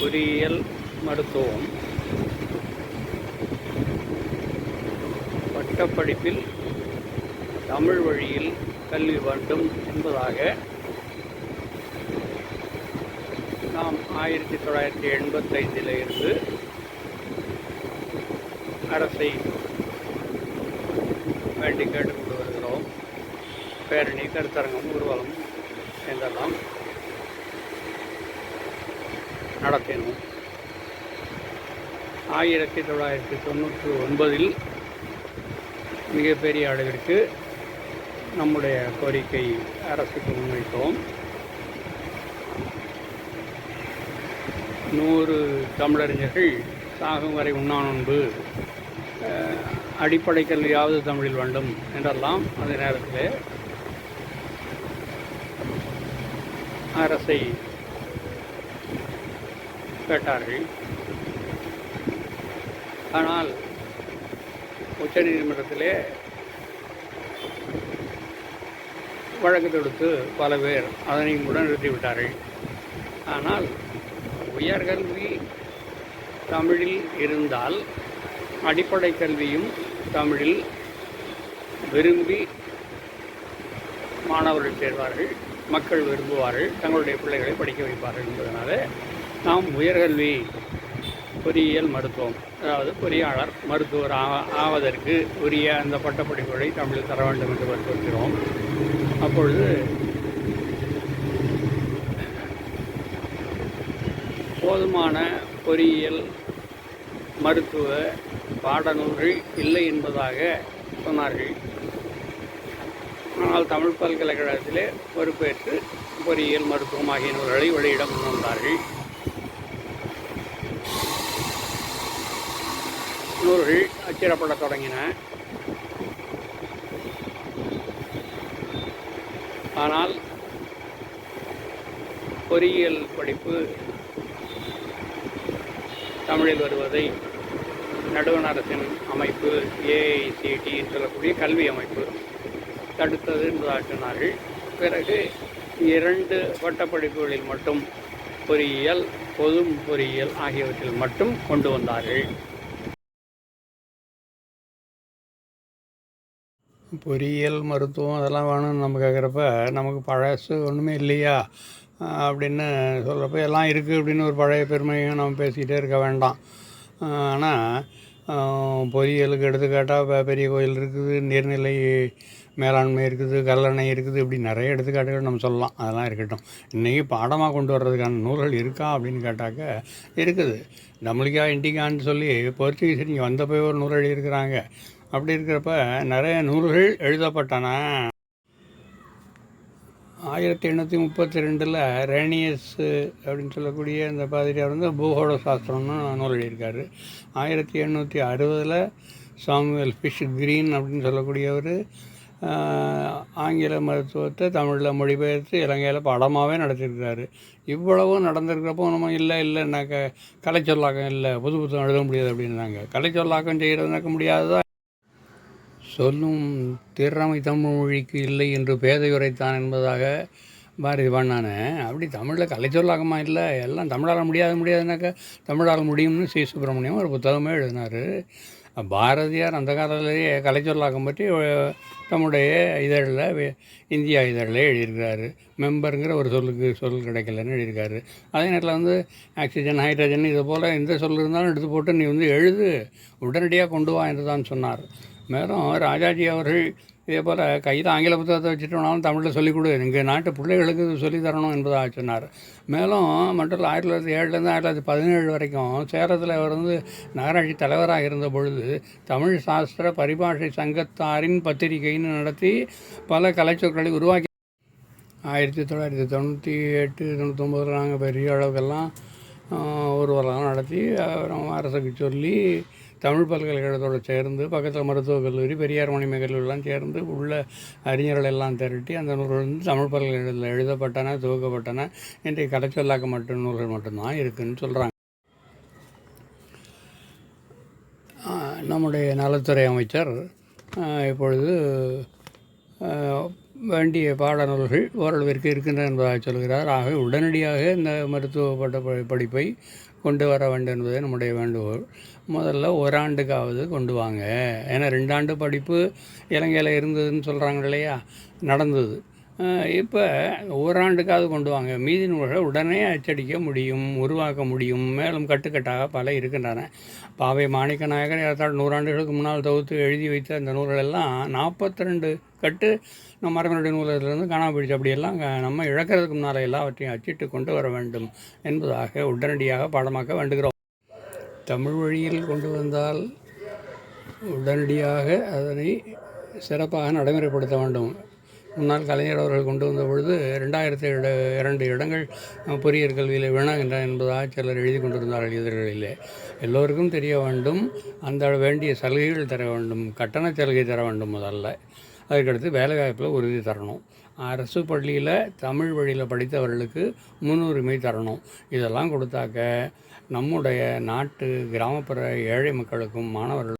பொறியியல் மருத்துவம். பட்டப்படிப்பில் தமிழ் வழியில் கல்வி வேண்டும் என்பதாக நாம் ஆயிரத்தி தொள்ளாயிரத்தி எண்பத்தைந்தில் இருந்து அரசை வேண்டி கேட்டுக்கொண்டு வருகிறோம். பேரணி கருத்தரங்கம் ஊர்வலம் என்றெல்லாம் நடத்தினோம் ஆயிரத்தி தொள்ளாயிரத்தி தொண்ணூற்றி ஒன்பதில் மிகப்பெரிய அளவிற்கு நம்முடைய கோரிக்கை அரசுக்கு முன்வைத்தோம். நூறு தமிழறிஞர்கள் சாகும் வரை உண்ணானொன்பு அடிப்படை கல்வியாவது தமிழில் வேண்டும் என்றெல்லாம் அந்த நேரத்தில் அரசை கேட்டார்கள். ஆனால் உச்சநீதிமன்றத்திலே வழக்கு தொடுத்து பல பேர் அதனையும் கூட நிறுத்திவிட்டார்கள். ஆனால் உயர்கல்வி தமிழில் இருந்தால் அடிப்படை கல்வியும் தமிழில் விரும்பி மாணவர்கள் சேர்வார்கள் மக்கள் விரும்புவார்கள் தங்களுடைய பிள்ளைகளை படிக்க வைப்பார்கள் என்பதனால் நாம் உயர்கல்வி பொறியியல் மருத்துவம் அதாவது பொறியாளர் மருத்துவர் ஆ- ஆவதற்கு உரிய அந்த பட்டப்படிப்புகளை தமிழில் தர வேண்டும் என்று வற்புறுத்தினோம் அப்பொழுது போதுமான பொறியியல் மருத்துவ பாடநூல்கள் இல்லை என்பதாக சொன்னார்கள். ஆனால் தமிழ் பல்கலைக்கழகத்திலே பொறுப்பேற்று பொறியியல் மருத்துவம் ஆகிய நூல்களை வெளியிட முன்வந்தார்கள். நூல்கள் அச்சிடப்படத் தொடங்கின. ஆனால் பொறியியல் படிப்பு தமிழில் வருவதை நடுவண் அரசின் அமைப்பு ஏஐசிடி சொல்லக்கூடிய கல்வி அமைப்பு தடுத்தது என்று சொன்னார்கள் பிறகு இரண்டு பட்டப்படிப்புகளில் மட்டும் பொறியியல் பொது பொறியியல் ஆகியவற்றில் மட்டும் கொண்டு வந்தார்கள். பொறியியல் மருத்துவம் அதெல்லாம் வேணும்னு நம்ம கேட்குறப்ப நமக்கு பழசு ஒன்றுமே இல்லையா? அப்படின்னு சொல்கிறப்ப எல்லாம் இருக்குது அப்படின்னு ஒரு பழைய பெருமையும் நம்ம பேசிக்கிட்டே இருக்க வேண்டாம். ஆனால் பொறியியலுக்கு எடுத்துக்காட்டால் இப்போ பெரிய கோயில் இருக்குது நீர்நிலை மேலாண்மை இருக்குது கல்லணை இருக்குது இப்படி நிறைய எடுத்துக்காட்டுகள் நம்ம சொல்லலாம். அதெல்லாம் இருக்கட்டும். இன்றைக்கி பாடமாக கொண்டு வர்றதுக்கான நூல்கள் இருக்கா அப்படின்னு கேட்டாக்க இருக்குது. டம்ளிகா இண்டிகான்னு சொல்லி போர்ச்சுகீஸ் இங்கே வந்தப்போ ஒரு நூல் எழுதியிருக்கிறாங்க. அப்படி இருக்கிறப்ப நிறைய நூல்கள் எழுதப்பட்டன. ஆயிரத்தி எண்ணூற்றி முப்பத்தி ரெண்டில் ரேனியஸ் அப்படின்னு சொல்லக்கூடிய அந்த பாதிரியார் வந்து பூகோள சாஸ்திரம்னு நூல் எழுதியிருக்காரு. ஆயிரத்தி எண்ணூற்றி அறுபதில் சாமுவேல் ஃபிஷ் கிரீன் அப்படின்னு சொல்லக்கூடியவர் ஆங்கில மருத்துவத்தை தமிழில் மொழிபெயர்த்து இலங்கையில் படமாகவே நடத்தியிருக்காரு இவ்வளவும் நடந்திருக்கிறப்போ நம்ம இல்லை இல்லைன்னாக்க கலை கலைச்சொல்லாக்கம் இல்லை புது புத்தகம் எழுத முடியாது அப்படின்னாங்க. கலைச்சொல்லாக்கம் செய்கிறதுனாக்க முடியாததா சொல்லும் திறமை தமிழ் மொழிக்கு இல்லை என்று பேதையுரைத்தான் என்பதாக பாரதி பண்ணானே அப்படி தமிழில் கலை சொல்லாகமா இல்லை எல்லாம் தமிழால் முடியாது முடியாதுனாக்கா தமிழால் முடியும்னு சி சுப்பிரமணியம் ஒரு புத்தகமே எழுதினார். பாரதியார் அந்த காலத்திலேயே கலை சொல்லாக்கம் பற்றி தம்முடைய இதழில் இந்தியா இதழில் எழுதியிருக்கிறாரு. மெம்பருங்கிற ஒரு சொல்லுக்கு சொல் கிடைக்கலன்னு எழுதியிருக்காரு. அதே நேரத்தில் வந்து ஆக்சிஜன் ஹைட்ரஜன் இது போல் எந்த சொல் இருந்தாலும் எடுத்து போட்டு நீ வந்து எழுது. உடனடியாக கொண்டு வா என்று தான் சொன்னார். மேலும் ராஜாஜி அவர்கள் இதே போல் கையில் ஆங்கில புத்தகத்தை வச்சுட்டோம்னாலும் தமிழில் சொல்லிக் கொடு எங்கள் நாட்டு பிள்ளைகளுக்கு இது சொல்லித் தரணும் என்பதாக சொன்னார். மேலும் மட்டும் இல்லை ஆயிரத்தி தொள்ளாயிரத்தி ஏழுலேருந்து ஆயிரத்தி தொள்ளாயிரத்தி பதினேழு வரைக்கும் சேலத்தில் அவர் வந்து நகராட்சி தலைவராக இருந்த பொழுது தமிழ் சாஸ்திர பரிபாஷை சங்கத்தாரின் பத்திரிகைன்னு நடத்தி பல கலைச்சொற்களை உருவாக்கி ஆயிரத்தி தொள்ளாயிரத்தி தொண்ணூற்றி எட்டு தொண்ணூத்தொம்பதில் நாங்கள் பெரிய அளவுக்கெல்லாம் ஊர்வலம் நடத்தி அப்புறம் அரசுக்கு சொல்லி தமிழ் பல்கலைக்கழகத்தோடு சேர்ந்து பக்கத்தில் மருத்துவக் கல்லூரி பெரியார் மணிமை கல்லூரிலாம் சேர்ந்து உள்ள அறிஞர்கள் எல்லாம் திரட்டி அந்த நூல்கள் வந்து தமிழ் பல்கலைக்கழகத்தில் எழுதப்பட்டன துவக்கப்பட்டன. இன்றைய கலைச்சொல்லாக்க மட்டும் நூல்கள் மட்டும்தான் இருக்குன்னு சொல்கிறாங்க நம்முடைய நலத்துறை அமைச்சர் இப்பொழுது வேண்டிய பாடநூல்கள் ஓரளவிற்கு இருக்கின்றன என்பதாக சொல்கிறார். ஆக உடனடியாக இந்த மருத்துவ பட்ட ப- படிப்பை கொண்டு வர வேண்டும் என்பது நம்முடைய வேண்டுகோள். முதல்ல ஒரு ஆண்டுக்காவது கொண்டு வாங்க. ஏன்னா ரெண்டாண்டு படிப்பு இலங்கையில் இருந்ததுன்னு சொல்கிறாங்க இல்லையா? நடந்தது. இப்போ ஓராண்டுக்காவது கொண்டு வாங்க. மீதி நூல்களை உடனே அச்சடிக்க முடியும் உருவாக்க முடியும். மேலும் கட்டுக்கட்டாக பல இருக்கின்றன. பாவை மாணிக்க நாயகர் ஏறத்தாழ நூறாண்டுகளுக்கு முன்னால் தொகுத்து எழுதி வைத்த அந்த நூல்களெல்லாம் நாற்பத்தி ரெண்டு கட்டு நம்ம மரபனுடைய நூலகத்திலிருந்து காணாம போயிடுச்சு. அப்படியெல்லாம் நம்ம இழக்கிறதுக்கு முன்னால் எல்லாவற்றையும் அச்சிட்டு கொண்டு வர வேண்டும் என்பதாக உடனடியாக பாடமாக்க வேண்டுகிறோம். தமிழ் வழியில் கொண்டு வந்தால் உடனடியாக அதனை சிறப்பாக நடைமுறைப்படுத்த வேண்டும். முன்னாள் கலைஞர் அவர்கள் கொண்டு வந்த பொழுது ரெண்டாயிரத்தி இரண்டு இடங்கள் பொறியியற் கல்வியில் வேணாகின்றன என்பதாக சிலர் எழுதி கொண்டிருந்தார்கள் இதழ்களிலே. எல்லோருக்கும் தெரிய வேண்டும் அந்த வேண்டிய சலுகைகள் தர வேண்டும் கட்டண சலுகை தர வேண்டும் முதல்ல. அதுக்கடுத்து வேலைவாய்ப்பில் உறுதி தரணும். அரசு பள்ளியில் தமிழ் வழியில் படித்தவர்களுக்கு முன்னுரிமை தரணும். இதெல்லாம் கொடுத்தாக்க நம்முடைய நாட்டு கிராமப்புற ஏழை மக்களுக்கும் மாணவர்களுக்கும்